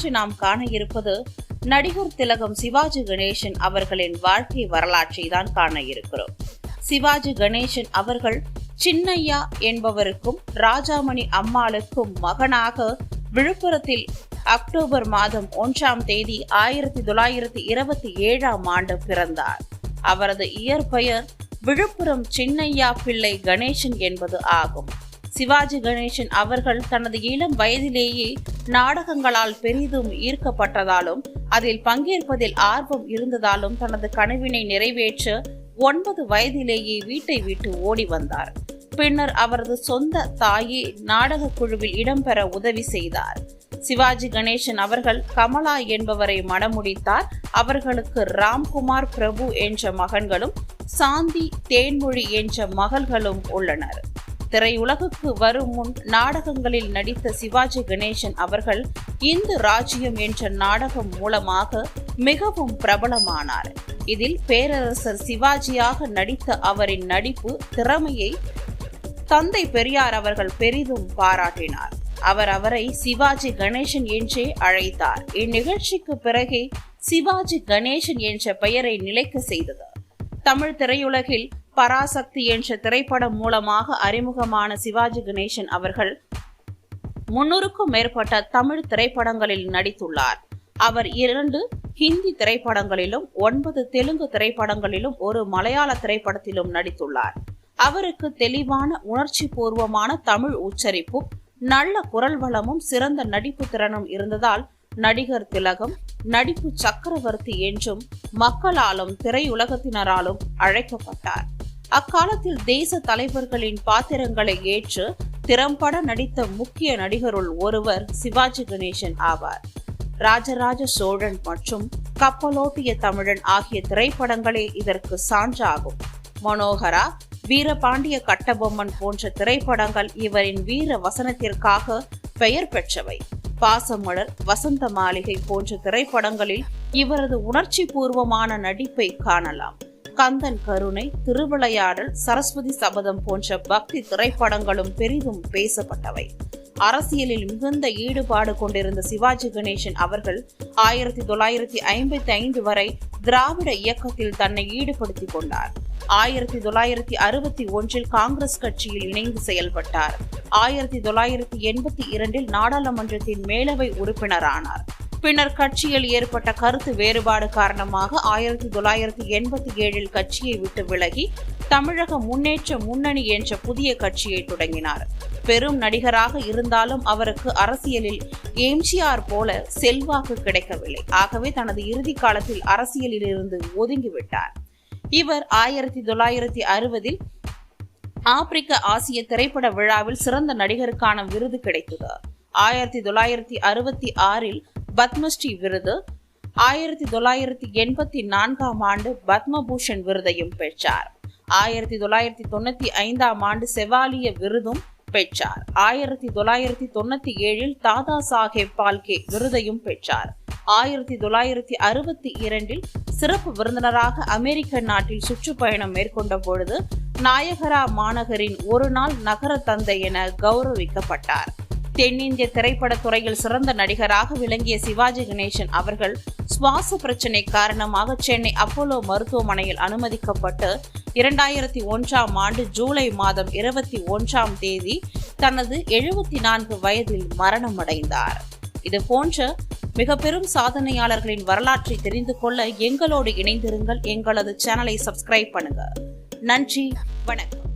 இன்று நாம் காண இருப்பது நடிகர் திலகம் சிவாஜி கணேசன் அவர்களின் வாழ்க்கை வரலாற்றை தான் காண இருக்கிறோம். சிவாஜி கணேசன் அவர்கள் சின்னையா என்பவருக்கும் ராஜாமணி அம்மாளுக்கும் மகனாக விழுப்புரத்தில் அக்டோபர் மாதம் ஒன்றாம் தேதி ஆயிரத்தி தொள்ளாயிரத்தி இருபத்தி ஏழாம் ஆண்டு பிறந்தார். அவரது இயற்பெயர் விழுப்புரம் சின்னையா பிள்ளை கணேசன் என்பது ஆகும். சிவாஜி கணேசன் அவர்கள் தனது இளம் வயதிலேயே நாடகங்களால் பெரிதும் ஈர்க்கப்பட்டதாலும் அதில் பங்கேற்பதில் ஆர்வம் இருந்ததாலும் தனது கனவினை நிறைவேற்ற ஒன்பது வயதிலேயே வீட்டை விட்டு ஓடி வந்தார். பின்னர் அவரது சொந்த தாயே நாடக குழுவில் இடம்பெற உதவி செய்தார். சிவாஜி கணேசன் அவர்கள் கமலா என்பவரை மணமுடித்தார். அவர்களுக்கு ராம்குமார் பிரபு என்ற மகன்களும் சாந்தி தேன்மொழி என்ற மகள்களும் உள்ளனர். திரையுலகுக்கு வரும் முன் நாடகங்களில் நடித்த சிவாஜி கணேசன் அவர்கள் இந்து ராஜ்யம் என்ற நாடகம் மூலமாக மிகவும் பிரபலமானார். இதில் பேரரசர் சிவாஜியாக நடித்த அவரின் நடிப்பு திறமையை தந்தை பெரியார் அவர்கள் பெரிதும் பாராட்டினார். அவர் அவரை சிவாஜி கணேசன் என்றே அழைத்தார். இந்நிகழ்ச்சிக்கு பிறகே சிவாஜி கணேசன் என்ற பெயரை நிலைக்க செய்தது. தமிழ் திரையுலகில் பராசக்தி என்ற திரைப்படம் மூலமாக அறிமுகமான சிவாஜி கணேசன் அவர்கள் முன்னூறுக்கும் மேற்பட்ட தமிழ் திரைப்படங்களில் நடித்துள்ளார். அவர் இரண்டு ஹிந்தி திரைப்படங்களிலும் ஒன்பது தெலுங்கு திரைப்படங்களிலும் ஒரு மலையாள திரைப்படத்திலும் நடித்துள்ளார். அவருக்கு தெளிவான உணர்ச்சி பூர்வமான தமிழ் உச்சரிப்பும் நல்ல குரல் வளமும் சிறந்த நடிப்பு திறனும் இருந்ததால் நடிகர் திலகம் நடிப்பு சக்கரவர்த்தி என்றும் மக்களாலும் திரையுலகத்தினராலும் அழைக்கப்பட்டார். அக்காலத்தில் தேச தலைவர்களின் பாத்திரங்களை ஏற்று திறம்பட நடித்த முக்கிய நடிகருள் ஒருவர் சிவாஜி கணேசன் ஆவார். ராஜராஜ சோழன் மற்றும் கப்பலோட்டிய தமிழன் ஆகிய திரைப்படங்களே இதற்கு சான்றாகும். மனோகரா வீரபாண்டிய கட்டபொம்மன் போன்ற திரைப்படங்கள் இவரின் வீர வசனத்திற்காக பெயர் பெற்றவை. பாசமலர் வசந்த மாளிகை போன்ற திரைப்படங்களில் இவரது உணர்ச்சி பூர்வமான நடிப்பை காணலாம். கந்தன் கருணை திருவிளையாடல் சரஸ்வதி சபதம் போன்ற பக்தி திரைப்படங்களும் பெரிதும் பேசப்பட்டவை. அரசியலில் மிகுந்த ஈடுபாடு கொண்டிருந்த சிவாஜி கணேசன் அவர்கள் ஆயிரத்தி தொள்ளாயிரத்தி ஐம்பத்தி ஐந்து வரை திராவிட இயக்கத்தில் தன்னை ஈடுபடுத்திக் கொண்டார். ஆயிரத்தி தொள்ளாயிரத்தி அறுபத்தி ஒன்றில் காங்கிரஸ் கட்சியில் இணைந்து செயல்பட்டார். ஆயிரத்தி தொள்ளாயிரத்தி எண்பத்தி இரண்டில் நாடாளுமன்றத்தின் மேலவை உறுப்பினரானார். பின்னர் கட்சியில் ஏற்பட்ட கருத்து வேறுபாடு காரணமாக ஆயிரத்தி தொள்ளாயிரத்தி எண்பத்தி ஏழில் கட்சியை விட்டு விலகி தமிழக முன்னேற்ற முன்னணி என்ற புதிய கட்சியை தொடங்கினார். பெரும் நடிகராக இருந்தாலும் அவருக்கு அரசியலில் எம்ஜிஆர் போல செல்வாக்கு கிடைக்கவில்லை. ஆகவே தனது இறுதி காலத்தில் அரசியலில் இருந்து ஒதுங்கிவிட்டார். இவர் ஆயிரத்தி தொள்ளாயிரத்தி அறுபதில் ஆப்பிரிக்க ஆசிய திரைப்பட விழாவில் சிறந்த நடிகருக்கான விருது கிடைத்தது. ஆயிரத்தி தொள்ளாயிரத்தி அறுபத்தி ஆறில் பத்மஸ்ரீ விருது. ஆயிரத்தி தொள்ளாயிரத்தி எண்பத்தி நான்காம் ஆண்டு பத்மபூஷன் விருதையும் பெற்றார். ஆயிரத்தி தொள்ளாயிரத்தி தொண்ணூத்தி ஐந்தாம் ஆண்டு செவாலிய விருதும் பெற்றார். ஆயிரத்தி தொள்ளாயிரத்தி தொண்ணூத்தி ஏழில் தாதா சாஹேப் பால்கே விருதையும் பெற்றார். ஆயிரத்தி தொள்ளாயிரத்தி அறுபத்தி இரண்டில் சிறப்பு விருந்தினராக அமெரிக்க நாட்டில் சுற்றுப்பயணம் மேற்கொண்ட பொழுது நாயகரா மாநகரின் ஒரு நாள் நகர தந்தை என கௌரவிக்கப்பட்டார். தென்னிந்திய திரைப்பட துறையில் சிறந்த நடிகராக விளங்கிய சிவாஜி கணேசன் அவர்கள் சுவாச பிரச்சினை காரணமாக சென்னை அப்போலோ மருத்துவமனையில் அனுமதிக்கப்பட்டு இரண்டாயிரத்தி ஒன்றாம் ஆண்டு ஜூலை மாதம் இருபத்தி ஒன்றாம் தேதி தனது எழுபத்தி நான்கு வயதில் மரணமடைந்தார். இது போன்ற மிக பெரும் சாதனையாளர்களின் வரலாற்றை தெரிந்து கொள்ள எங்களோடு இணைந்திருங்கள். எங்களது சேனலை சப்ஸ்கிரைப் பண்ணுங்க. நன்றி. வணக்கம்.